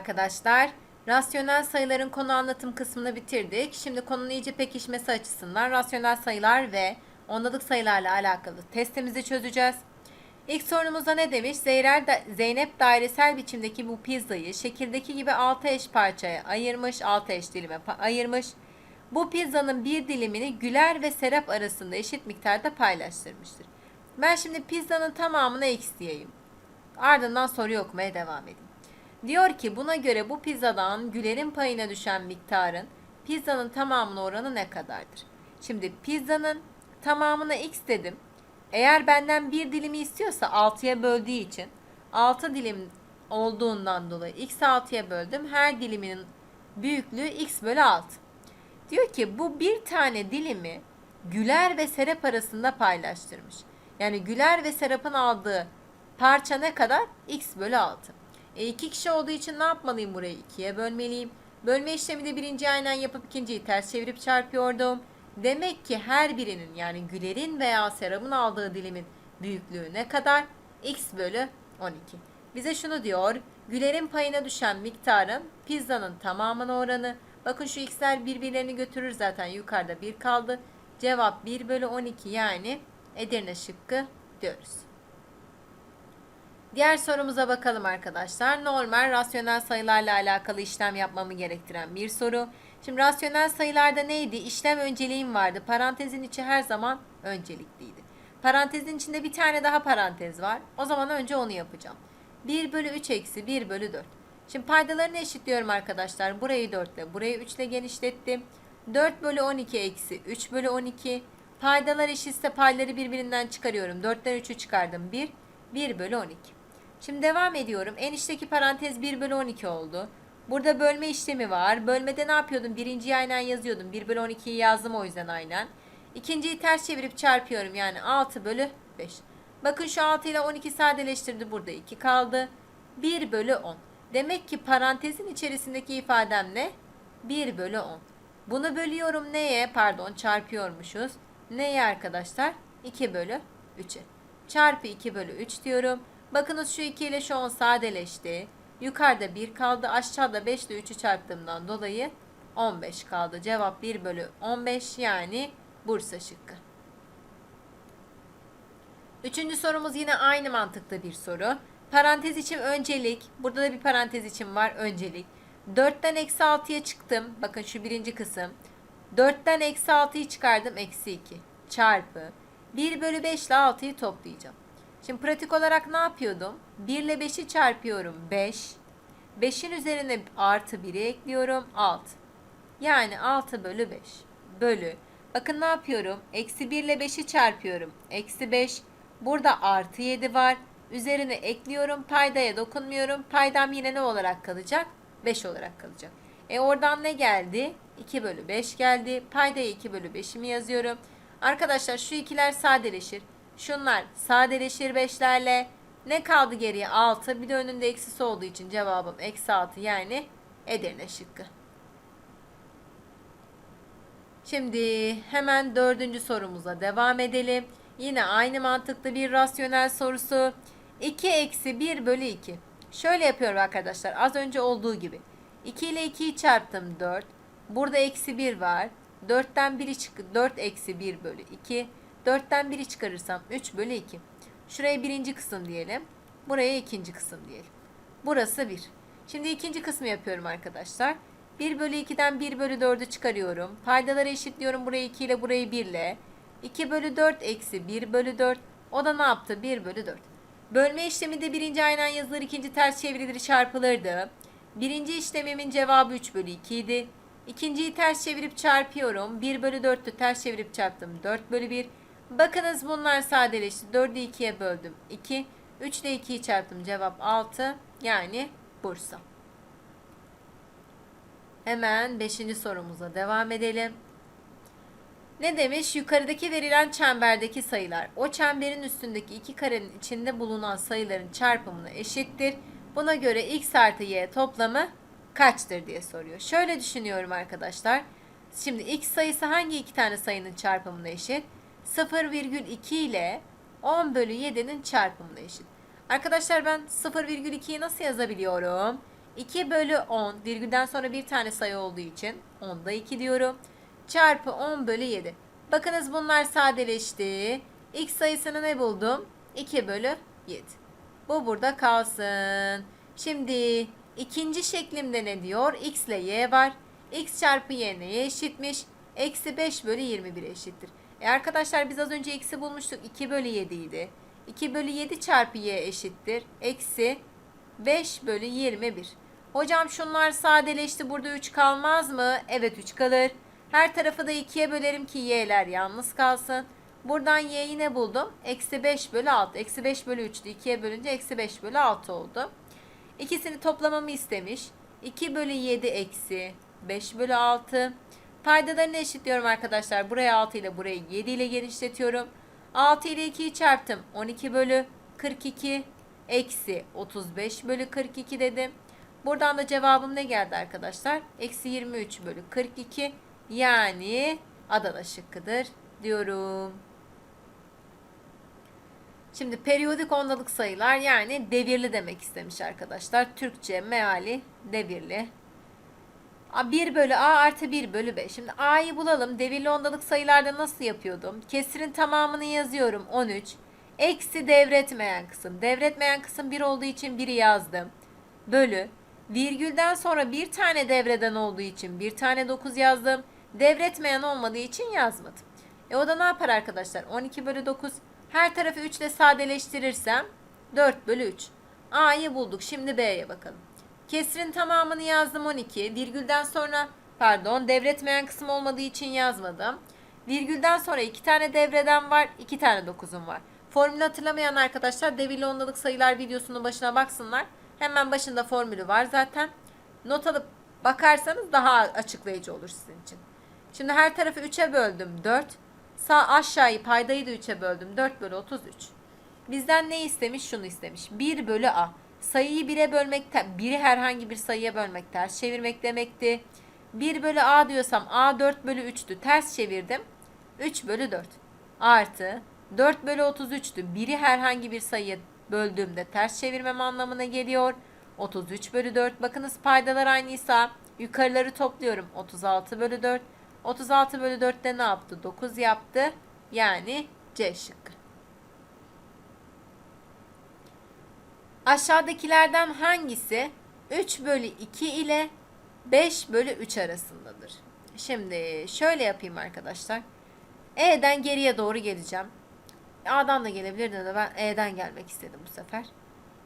arkadaşlar. Rasyonel sayıların konu anlatım kısmını bitirdik. Şimdi konunun iyice pekişmesi açısından rasyonel sayılar ve ondalık sayılarla alakalı testimizi çözeceğiz. İlk sorumuzda ne demiş? Zeynep, da- Zeynep dairesel biçimdeki bu pizzayı şekildeki gibi 6 eş parçaya ayırmış, 6 eş dilime ayırmış. Bu pizzanın bir dilimini Güler ve Serap arasında eşit miktarda paylaştırmıştır. Ben şimdi pizzanın tamamına x diyeyim. Ardından soruyu okumaya devam edeyim. Diyor ki buna göre bu pizzadan Güler'in payına düşen miktarın pizzanın tamamına oranı ne kadardır? Şimdi pizzanın tamamına x dedim. Eğer benden bir dilimi istiyorsa 6'ya böldüğü için 6 dilim olduğundan dolayı x 6'ya böldüm. Her diliminin büyüklüğü x bölü 6. Diyor ki bu bir tane dilimi Güler ve Serap arasında paylaştırmış. Yani Güler ve Serap'ın aldığı parça ne kadar? X bölü 6. E iki kişi olduğu için ne yapmalıyım burayı? ikiye bölmeliyim. Bölme işlemi de birinciyi aynen yapıp ikinciyi ters çevirip çarpıyordum. Demek ki her birinin yani Güler'in veya Serap'ın aldığı dilimin büyüklüğü ne kadar? X bölü 12. Bize şunu diyor. Güler'in payına düşen miktarın pizzanın tamamına oranı. Bakın şu x'ler birbirlerini götürür zaten yukarıda 1 kaldı. Cevap 1 bölü 12 yani Edirne şıkkı diyoruz. Diğer sorumuza bakalım arkadaşlar. Normal rasyonel sayılarla alakalı işlem yapmamı gerektiren bir soru. Şimdi rasyonel sayılarda neydi? İşlem önceliğim vardı. Parantezin içi her zaman öncelikliydi. Parantezin içinde bir tane daha parantez var. O zaman önce onu yapacağım. 1 bölü 3 eksi 1 bölü 4. Şimdi paydalarını eşitliyorum arkadaşlar. Burayı 4 ile burayı 3 ile genişlettim. 4 bölü 12 eksi 3 bölü 12. Paydalar eşitse payları birbirinden çıkarıyorum. 4'ten 3'ü çıkardım. 1. 1 bölü 12. Şimdi devam ediyorum. En içteki parantez 1 bölü 12 oldu. Burada bölme işlemi var. Bölmede ne yapıyordum? Birinciyi aynen yazıyordum. 1 bölü 12'yi yazdım o yüzden aynen. İkinciyi ters çevirip çarpıyorum. Yani 6 bölü 5. Bakın şu 6 ile 12 sadeleştirdi. Burada 2 kaldı. 1 bölü 10. Demek ki parantezin içerisindeki ifadem ne? 1 bölü 10. Bunu bölüyorum neye? Pardon çarpıyormuşuz. Neye arkadaşlar? 2 bölü 3'e. Çarpı 2 bölü 3 diyorum. Bakınız şu 2 ile şu 10 sadeleşti. Yukarıda 1 kaldı. Aşağıda 5 ile 3'ü çarptığımdan dolayı 15 kaldı. Cevap 1 bölü 15 yani Bursa şıkkı. Üçüncü sorumuz yine aynı mantıkta bir soru. Parantez için öncelik. Burada da bir parantez için var öncelik. 4'ten eksi 6'ya çıktım. Bakın şu birinci kısım. 4'ten eksi 6'yı çıkardım. Eksi 2. Çarpı. 1 bölü 5 ile 6'yı toplayacağım. Şimdi pratik olarak ne yapıyordum? 1 ile 5'i çarpıyorum. 5. 5'in üzerine artı 1'i ekliyorum. 6. Yani 6 bölü 5. Bölü. Bakın ne yapıyorum? Eksi 1 ile 5'i çarpıyorum. Eksi 5. Burada artı 7 var. Üzerine ekliyorum. Paydaya dokunmuyorum. Paydam yine ne olarak kalacak? 5 olarak kalacak. E oradan ne geldi? 2 bölü 5 geldi. Paydaya 2 bölü 5'imi yazıyorum. Arkadaşlar şu ikiler sadeleşir. Şunlar sadeleşir 5'lerle. Ne kaldı geriye? 6. Bir de önünde eksisi olduğu için cevabım eksi 6 yani Edirne şıkkı. Şimdi hemen dördüncü sorumuza devam edelim. Yine aynı mantıklı bir rasyonel sorusu. 2 eksi 1 bölü 2. Şöyle yapıyorum arkadaşlar. Az önce olduğu gibi. 2 ile 2'yi çarptım 4. Burada eksi 1 var. 4'ten 1'i çık 4 eksi 1 bölü 2. 4'ten 1'i çıkarırsam 3 bölü 2. Şuraya birinci kısım diyelim. Buraya ikinci kısım diyelim. Burası 1. Şimdi ikinci kısmı yapıyorum arkadaşlar. 1 bölü 2'den 1 bölü 4'ü çıkarıyorum. Paydaları eşitliyorum burayı 2 ile burayı 1 ile. 2 bölü 4 eksi 1 bölü 4. O da ne yaptı? 1 bölü 4. Bölme işleminde birinci aynen yazılır, ikinci ters çevrilir çarpılırdı. Birinci işlemimin cevabı 3 bölü 2 idi. İkinciyi ters çevirip çarpıyorum. 1 bölü 4'tü ters çevirip çarptım. 4 bölü 1. Bakınız bunlar sadeleşti. 4'ü 2'ye böldüm. 2. 3 ile 2'yi çarptım. Cevap 6. Yani Bursa. Hemen 5. sorumuza devam edelim. Ne demiş? Yukarıdaki verilen çemberdeki sayılar o çemberin üstündeki iki karenin içinde bulunan sayıların çarpımına eşittir. Buna göre x artı y toplamı kaçtır diye soruyor. Şöyle düşünüyorum arkadaşlar. Şimdi x sayısı hangi iki tane sayının çarpımına eşit? 0,2 ile 10 bölü 7'nin çarpımına eşit. Arkadaşlar ben 0,2'yi nasıl yazabiliyorum? 2 bölü 10 virgülden sonra bir tane sayı olduğu için 10'da 2 diyorum. Çarpı 10 bölü 7. Bakınız bunlar sadeleşti. X sayısını ne buldum? 2 bölü 7. Bu burada kalsın. Şimdi ikinci şeklimde ne diyor? X ile Y var. X çarpı Y neye eşitmiş? Eksi 5 bölü 21 eşittir. E arkadaşlar biz az önce x'i bulmuştuk. 2 bölü 7 idi. 2 bölü 7 çarpı y eşittir. Eksi 5 bölü 21. Hocam şunlar sadeleşti. Burada 3 kalmaz mı? Evet 3 kalır. Her tarafı da 2'ye bölerim ki y'ler yalnız kalsın. Buradan y'yi ne buldum? Eksi 5 bölü 6. Eksi 5 bölü 3'tü. 2'ye bölünce eksi 5 bölü 6 oldu. İkisini toplamamı istemiş. 2 bölü 7 eksi 5 bölü 6. Paydalarını eşitliyorum arkadaşlar. Buraya 6 ile burayı 7 ile genişletiyorum. 6 ile 2'yi çarptım. 12 bölü 42 eksi 35 bölü 42 dedim. Buradan da cevabım ne geldi arkadaşlar? Eksi 23 bölü 42 yani Adana şıkkıdır diyorum. Şimdi periyodik ondalık sayılar yani devirli demek istemiş arkadaşlar. Türkçe meali devirli. 1 bölü a artı 1 bölü b. Şimdi a'yı bulalım. Devirli ondalık sayılarda nasıl yapıyordum? Kesirin tamamını yazıyorum. 13. Eksi devretmeyen kısım. Devretmeyen kısım 1 olduğu için 1'i yazdım. Bölü. Virgülden sonra bir tane devreden olduğu için bir tane 9 yazdım. Devretmeyen olmadığı için yazmadım. E o da ne yapar arkadaşlar? 12 bölü 9. Her tarafı 3 ile sadeleştirirsem 4 bölü 3. A'yı bulduk. Şimdi B'ye bakalım. Kesrin tamamını yazdım 12. Virgülden sonra pardon devretmeyen kısım olmadığı için yazmadım. Virgülden sonra iki tane devreden var. iki tane dokuzum var. Formülü hatırlamayan arkadaşlar devirli ondalık sayılar videosunun başına baksınlar. Hemen başında formülü var zaten. Not alıp bakarsanız daha açıklayıcı olur sizin için. Şimdi her tarafı 3'e böldüm 4. Sağ aşağıyı paydayı da 3'e böldüm 4 bölü 33. Bizden ne istemiş? Şunu istemiş. 1 bölü a. Sayıyı 1'e bölmek, biri herhangi bir sayıya bölmek ters çevirmek demekti. 1 bölü a diyorsam a 4 bölü 3'tü. Ters çevirdim. 3 bölü 4. Artı 4 bölü 33'tü. Biri herhangi bir sayıya böldüğümde ters çevirmem anlamına geliyor. 33 bölü 4. Bakınız paydalar aynıysa yukarıları topluyorum. 36 bölü 4. 36 bölü 4'te ne yaptı? 9 yaptı. Yani C şıkkı. Aşağıdakilerden hangisi 3 bölü 2 ile 5 bölü 3 arasındadır? Şimdi şöyle yapayım arkadaşlar. E'den geriye doğru geleceğim. A'dan da gelebilirdi de ben E'den gelmek istedim bu sefer.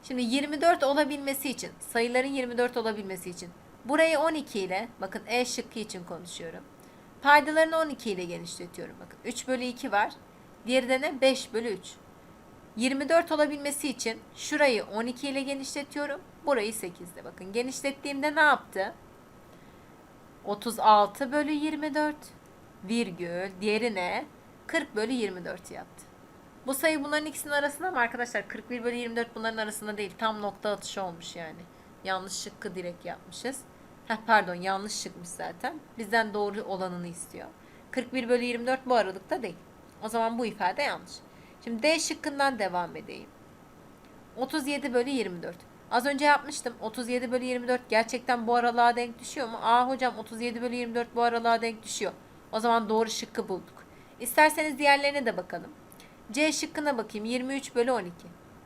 Şimdi 24 olabilmesi için, sayıların 24 olabilmesi için burayı 12 ile, bakın E şıkkı için konuşuyorum. Paydalarını 12 ile genişletiyorum. Bakın 3 bölü 2 var. Diğeri de ne? 5 bölü 3. 24 olabilmesi için şurayı 12 ile genişletiyorum. Burayı 8 ile. Bakın genişlettiğimde ne yaptı? 36 bölü 24 virgül diğeri ne? 40 bölü 24 yaptı. Bu sayı bunların ikisinin arasında mı arkadaşlar? 41 bölü 24 bunların arasında değil. Tam nokta atışı olmuş yani. Yanlış şıkkı direkt yapmışız. Heh, pardon yanlış şıkmış zaten. Bizden doğru olanını istiyor. 41 bölü 24 bu aralıkta değil. O zaman bu ifade yanlış. Şimdi D şıkkından devam edeyim. 37 bölü 24. Az önce yapmıştım. 37 bölü 24 gerçekten bu aralığa denk düşüyor mu? Aa hocam 37 bölü 24 bu aralığa denk düşüyor. O zaman doğru şıkkı bulduk. İsterseniz diğerlerine de bakalım. C şıkkına bakayım. 23 bölü 12.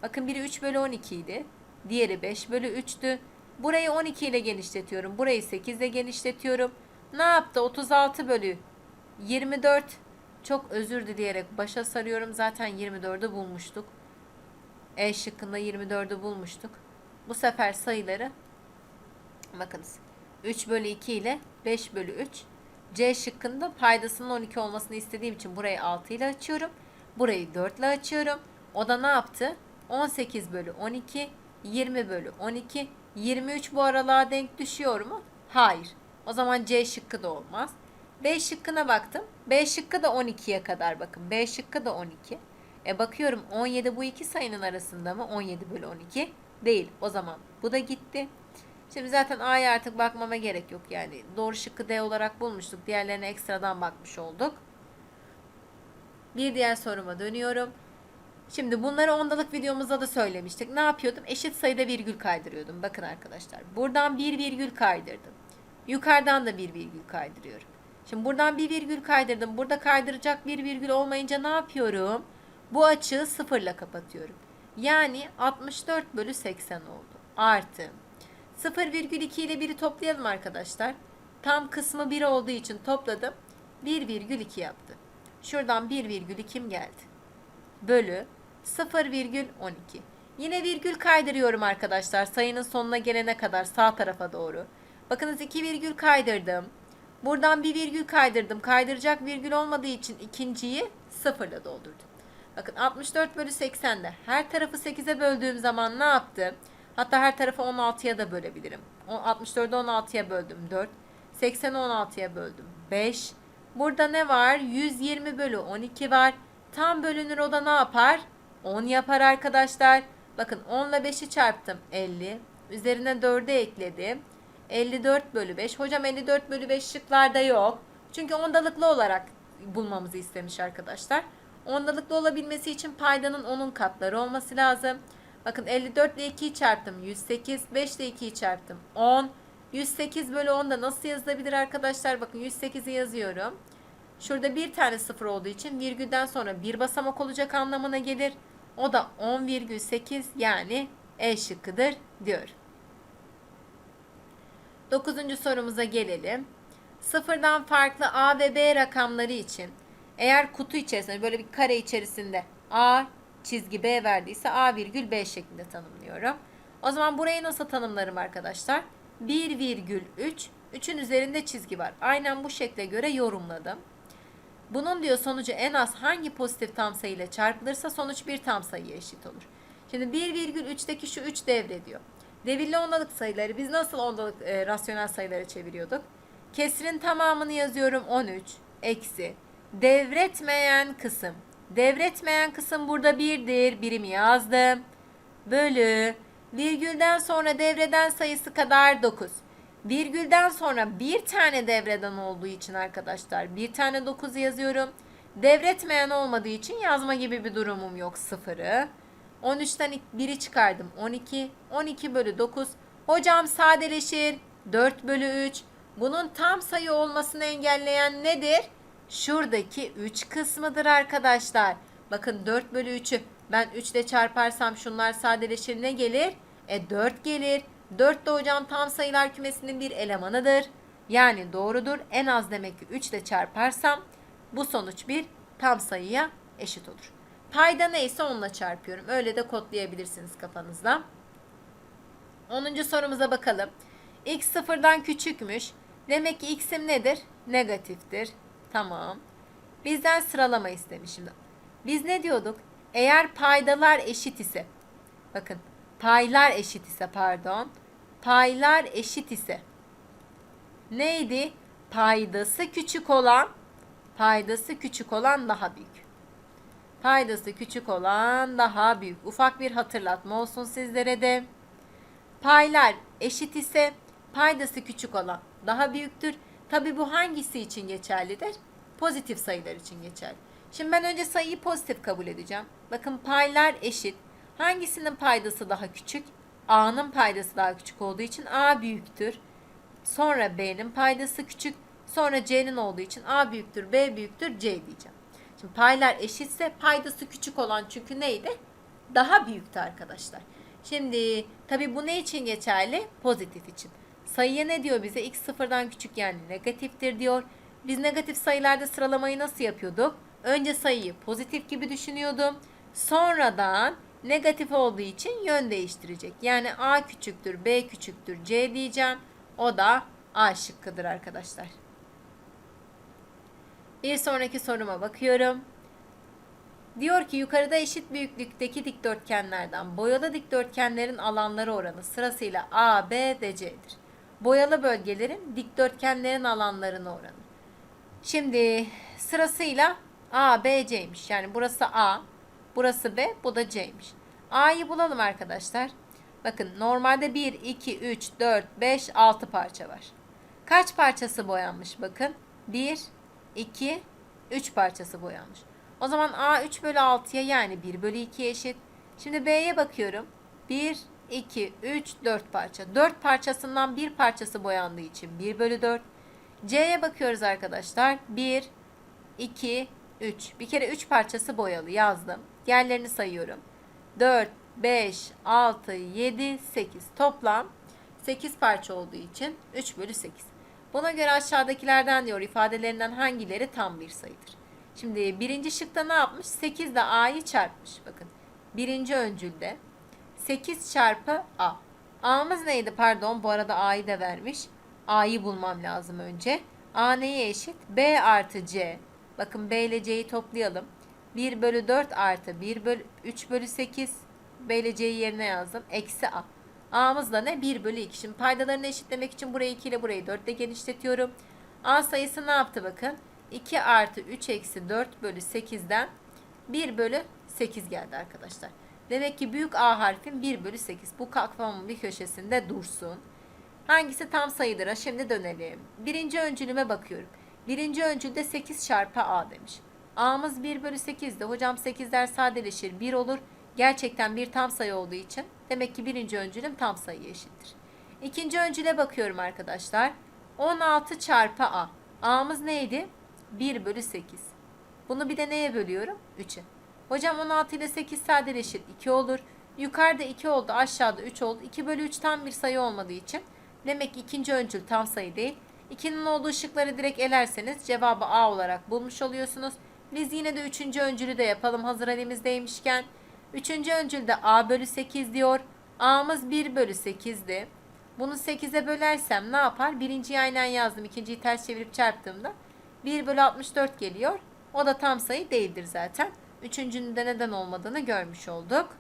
Bakın biri 3 bölü 12 idi. Diğeri 5 bölü 3'tü. Burayı 12 ile genişletiyorum. Burayı 8 ile genişletiyorum. Ne yaptı? 36 bölü 24. Çok özür dileyerek başa sarıyorum. Zaten 24'ü bulmuştuk. E şıkkında 24'ü bulmuştuk. Bu sefer sayıları bakınız. 3 bölü 2 ile 5 bölü 3. C şıkkında paydasının 12 olmasını istediğim için burayı 6 ile açıyorum. Burayı 4 ile açıyorum. O da ne yaptı? 18 bölü 12, 20 bölü 12, 23 bu aralığa denk düşüyor mu? Hayır. O zaman C şıkkı da olmaz. B şıkkına baktım. B şıkkı da 12'ye kadar bakın. B şıkkı da 12. E bakıyorum 17 bu iki sayının arasında mı? 17 bölü 12 değil. O zaman bu da gitti. Şimdi zaten A'ya artık bakmama gerek yok. Yani doğru şıkkı D olarak bulmuştuk. Diğerlerine ekstradan bakmış olduk. Bir diğer soruma dönüyorum. Şimdi bunları ondalık videomuzda da söylemiştik. Ne yapıyordum? Eşit sayıda virgül kaydırıyordum. Bakın arkadaşlar. Buradan bir virgül kaydırdım. Yukarıdan da bir virgül kaydırıyorum. Şimdi buradan bir virgül kaydırdım. Burada kaydıracak bir virgül olmayınca ne yapıyorum? Bu açığı sıfırla kapatıyorum. Yani 64 bölü 80 oldu. Artı 0,2 ile 1'i toplayalım arkadaşlar. Tam kısmı 1 olduğu için topladım. 1,2 yaptı. Şuradan 1,2'm geldi. Bölü 0,12. Yine virgül kaydırıyorum arkadaşlar. Sayının sonuna gelene kadar sağ tarafa doğru. Bakınız 2 virgül kaydırdım. Buradan bir virgül kaydırdım. Kaydıracak virgül olmadığı için ikinciyi sıfırla doldurdum. Bakın 64 bölü 80'de her tarafı 8'e böldüğüm zaman ne yaptı? Hatta her tarafı 16'ya da bölebilirim. O 64'ü 16'ya böldüm 4. 80'i 16'ya böldüm 5. Burada ne var? 120 bölü 12 var. Tam bölünür o da ne yapar? 10 yapar arkadaşlar. Bakın 10 ile 5'i çarptım 50. Üzerine 4'ü ekledim. 54 bölü 5. Hocam 54 bölü 5 şıklarda yok. Çünkü ondalıklı olarak bulmamızı istemiş arkadaşlar. Ondalıklı olabilmesi için paydanın 10'un katları olması lazım. Bakın 54 ile 2'yi çarptım 108. 5 ile 2'yi çarptım 10. 108 bölü 10 da nasıl yazılabilir arkadaşlar? Bakın 108'i yazıyorum. Şurada bir tane sıfır olduğu için virgülden sonra bir basamak olacak anlamına gelir. O da 10,8 yani E şıkkıdır diyor. Dokuzuncu sorumuza gelelim. Sıfırdan farklı A ve B rakamları için eğer kutu içerisinde böyle bir kare içerisinde A çizgi B verdiyse A virgül B şeklinde tanımlıyorum. O zaman burayı nasıl tanımlarım arkadaşlar? 1 virgül 3 3'ün üzerinde çizgi var. Aynen bu şekle göre yorumladım. Bunun diyor sonucu en az hangi pozitif tam sayı ile çarpılırsa sonuç bir tam sayıya eşit olur. Şimdi 1,3'teki şu 3 devrediyor. Devirli ondalık sayıları biz nasıl ondalık e, rasyonel sayılara çeviriyorduk? Kesrin tamamını yazıyorum 13 eksi devretmeyen kısım. Devretmeyen kısım burada 1'dir. Birimi yazdım. Bölü virgülden sonra devreden sayısı kadar 9. Virgülden sonra bir tane devreden olduğu için arkadaşlar bir tane 9 yazıyorum. Devretmeyen olmadığı için yazma gibi bir durumum yok sıfırı. 13'ten 1'i çıkardım 12. 12 bölü 9. Hocam sadeleşir. 4 bölü 3. Bunun tam sayı olmasını engelleyen nedir? Şuradaki 3 kısmıdır arkadaşlar. Bakın 4 bölü 3'ü ben 3 ile çarparsam şunlar sadeleşir ne gelir? E 4 gelir. 4 de hocam tam sayılar kümesinin bir elemanıdır. Yani doğrudur. En az demek ki 3 ile çarparsam bu sonuç bir tam sayıya eşit olur. Payda neyse onunla çarpıyorum. Öyle de kodlayabilirsiniz kafanızda. 10. sorumuza bakalım. X sıfırdan küçükmüş. Demek ki x'im nedir? Negatiftir. Tamam. Bizden sıralama istemiş şimdi. Biz ne diyorduk? Eğer paydalar eşit ise bakın paylar eşit ise pardon paylar eşit ise neydi? Paydası küçük olan paydası küçük olan daha büyük. Paydası küçük olan daha büyük. Ufak bir hatırlatma olsun sizlere de. Paylar eşit ise paydası küçük olan daha büyüktür. Tabi bu hangisi için geçerlidir? Pozitif sayılar için geçerli. Şimdi ben önce sayıyı pozitif kabul edeceğim. Bakın paylar eşit. Hangisinin paydası daha küçük? A'nın paydası daha küçük olduğu için A büyüktür. Sonra B'nin paydası küçük. Sonra C'nin olduğu için A büyüktür, B büyüktür, C diyeceğim. Şimdi paylar eşitse paydası küçük olan çünkü neydi? Daha büyüktü arkadaşlar. Şimdi tabi bu ne için geçerli? Pozitif için. Sayıya ne diyor bize? X sıfırdan küçük yani negatiftir diyor. Biz negatif sayılarda sıralamayı nasıl yapıyorduk? Önce sayıyı pozitif gibi düşünüyordum. Sonradan negatif olduğu için yön değiştirecek. Yani A küçüktür, B küçüktür, C diyeceğim. O da A şıkkıdır arkadaşlar. Bir sonraki soruma bakıyorum. Diyor ki yukarıda eşit büyüklükteki dikdörtgenlerden boyalı dikdörtgenlerin alanları oranı sırasıyla A, B ve C'dir. Boyalı bölgelerin dikdörtgenlerin alanlarına oranı. Şimdi sırasıyla A, B, C'ymiş. Yani burası A, burası B, bu da C'ymiş. A'yı bulalım arkadaşlar. Bakın normalde 1, 2, 3, 4, 5, 6 parça var. Kaç parçası boyanmış bakın? 1, 2, 3 parçası boyanmış. O zaman A 3 bölü 6'ya yani 1 bölü 2'ye eşit. Şimdi B'ye bakıyorum. 1, 2, 3, 4 parça. 4 parçasından bir parçası boyandığı için 1 bölü 4. C'ye bakıyoruz arkadaşlar. 1, 2, 3. Bir kere 3 parçası boyalı yazdım. Diğerlerini sayıyorum. 4, 5, 6, 7, 8. Toplam 8 parça olduğu için 3 bölü 8. Buna göre aşağıdakilerden diyor ifadelerinden hangileri tam bir sayıdır? Şimdi birinci şıkta ne yapmış? 8 ile A'yı çarpmış. Bakın birinci öncülde 8 çarpı A. A'mız neydi? Pardon bu arada A'yı da vermiş. A'yı bulmam lazım önce. A neye eşit? B artı C. Bakın B ile C'yi toplayalım. 1 bölü 4 artı 1 bölü 3 bölü 8. B ile C'yi yerine yazdım. Eksi A. A'mız da ne? 1 bölü 2. Şimdi paydalarını eşitlemek için burayı 2 ile burayı 4 ile genişletiyorum. A sayısı ne yaptı bakın? 2 artı 3 eksi 4 bölü 8'den 1 bölü 8 geldi arkadaşlar. Demek ki büyük A harfin 1 bölü 8. Bu kafamın bir köşesinde dursun. Hangisi tam sayıdır? Şimdi dönelim. Birinci öncülüme bakıyorum. Birinci öncülde 8 çarpı A demiş. A'mız 1 bölü 8'de. Hocam 8'ler sadeleşir 1 olur. Gerçekten bir tam sayı olduğu için demek ki birinci öncülüm tam sayıya eşittir. İkinci öncüle bakıyorum arkadaşlar. 16 çarpı A. A'mız neydi? 1 bölü 8. Bunu bir de neye bölüyorum? 3'e. Hocam 16 ile 8 sadeleşir 2 olur. Yukarıda 2 oldu aşağıda 3 oldu. 2 bölü 3 tam bir sayı olmadığı için demek ki ikinci öncül tam sayı değil. 2'nin olduğu şıkları direkt elerseniz cevabı A olarak bulmuş oluyorsunuz. Biz yine de 3. öncülü de yapalım hazır elimizdeymişken. 3. öncülde A bölü 8 diyor. A'mız 1 bölü 8'di. Bunu 8'e bölersem ne yapar? Birinciyi aynen yazdım. ikinciyi ters çevirip çarptığımda 1 bölü 64 geliyor. O da tam sayı değildir zaten. Üçüncünün de neden olmadığını görmüş olduk.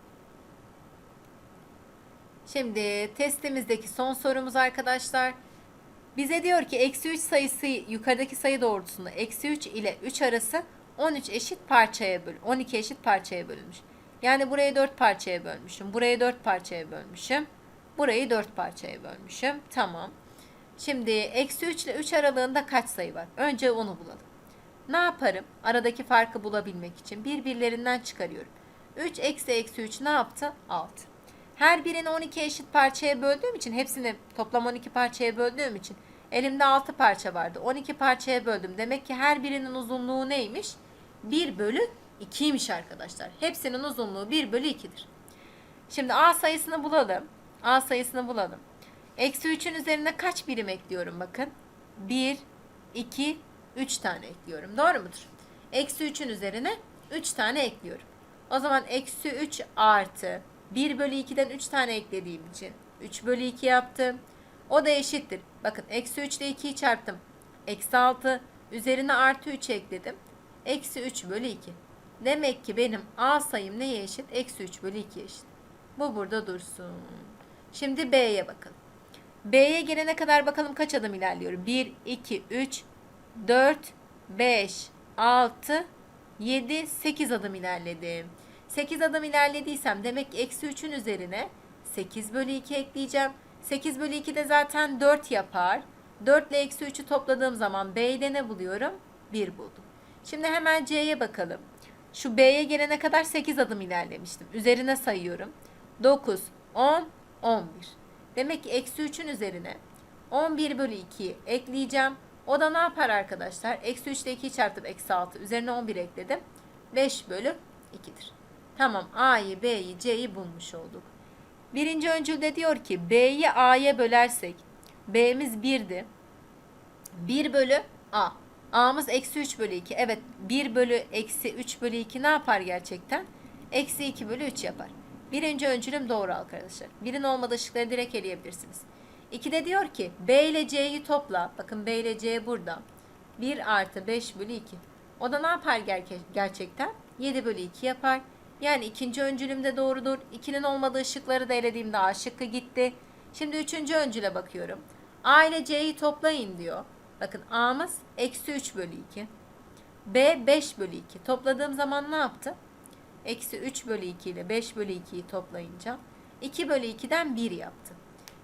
Şimdi testimizdeki son sorumuz arkadaşlar. Bize diyor ki eksi 3 sayısı yukarıdaki sayı doğrultusunda eksi 3 ile 3 arası 13 eşit parçaya böl 12 eşit parçaya bölünmüş. Yani burayı 4 parçaya bölmüşüm. Burayı 4 parçaya bölmüşüm. Burayı 4 parçaya bölmüşüm. Tamam. Şimdi eksi 3 ile 3 aralığında kaç sayı var? Önce onu bulalım. Ne yaparım? Aradaki farkı bulabilmek için birbirlerinden çıkarıyorum. 3 eksi eksi 3 ne yaptı? 6. Her birini 12 eşit parçaya böldüğüm için hepsini toplam 12 parçaya böldüğüm için elimde 6 parça vardı. 12 parçaya böldüm. Demek ki her birinin uzunluğu neymiş? 1 bölü 2'ymiş arkadaşlar. Hepsinin uzunluğu 1 bölü 2'dir. Şimdi A sayısını bulalım. A sayısını bulalım. Eksi 3'ün üzerine kaç birim ekliyorum bakın. 1, 2, 3 tane ekliyorum. Doğru mudur? Eksi 3'ün üzerine 3 tane ekliyorum. O zaman eksi 3 artı 1 bölü 2'den 3 tane eklediğim için 3 bölü 2 yaptım. O da eşittir. Bakın eksi 3 ile 2'yi çarptım. Eksi 6 üzerine artı 3 ekledim. Eksi 3 bölü 2. Demek ki benim A sayım neye eşit? Eksi 3 bölü 2 eşit. Bu burada dursun. Şimdi B'ye bakalım. B'ye gelene kadar bakalım kaç adım ilerliyorum. 1, 2, 3, 4, 5, 6, 7, 8 adım ilerledim. 8 adım ilerlediysem demek eksi 3'ün üzerine 8 bölü 2 ekleyeceğim. 8 bölü 2 de zaten 4 yapar. 4 ile eksi 3'ü topladığım zaman B'de ne buluyorum? 1 buldum. Şimdi hemen C'ye bakalım. Şu B'ye gelene kadar 8 adım ilerlemiştim. Üzerine sayıyorum. 9, 10, 11. Demek ki eksi 3'ün üzerine 11 bölü 2'yi ekleyeceğim. O da ne yapar arkadaşlar? Eksi 3 ile 2'yi çarptım. Eksi 6. Üzerine 11 ekledim. 5 bölü 2'dir. Tamam A'yı, B'yi, C'yi bulmuş olduk. Birinci öncülde diyor ki B'yi A'ya bölersek B'miz 1'di. 1 bölü A. A'mız eksi 3 bölü 2. Evet 1 bölü eksi 3 bölü 2 ne yapar gerçekten? Eksi 2 bölü 3 yapar. Birinci öncülüm doğru arkadaşlar. Birin olmadığı şıkları direkt eleyebilirsiniz. 2'de diyor ki B ile C'yi topla. Bakın B ile C burada. 1 artı 5 bölü 2. O da ne yapar gerke- gerçekten? 7 bölü 2 yapar. Yani ikinci öncülüm de doğrudur. 2'nin olmadığı şıkları da elediğimde A şıkkı gitti. Şimdi üçüncü öncüle bakıyorum. A ile C'yi toplayın diyor. Bakın A'mız eksi 3 bölü 2. B 5 bölü 2. Topladığım zaman ne yaptı? Eksi 3 bölü 2 ile 5 bölü 2'yi toplayınca 2 bölü 2'den 1 yaptı.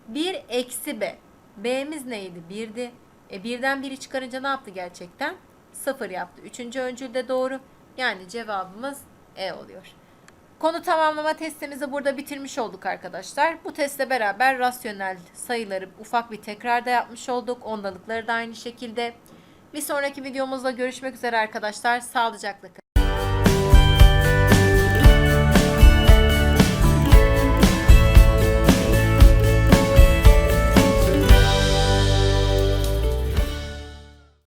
1 eksi B. B'miz neydi? 1'di. E 1'den 1'i çıkarınca ne yaptı gerçekten? 0 yaptı. Üçüncü öncül de doğru. Yani cevabımız E oluyor. Konu tamamlama testimizi burada bitirmiş olduk arkadaşlar. Bu testle beraber rasyonel sayıları ufak bir tekrarda yapmış olduk. Ondalıkları da aynı şekilde. Bir sonraki videomuzda görüşmek üzere arkadaşlar. Sağlıcakla kalın.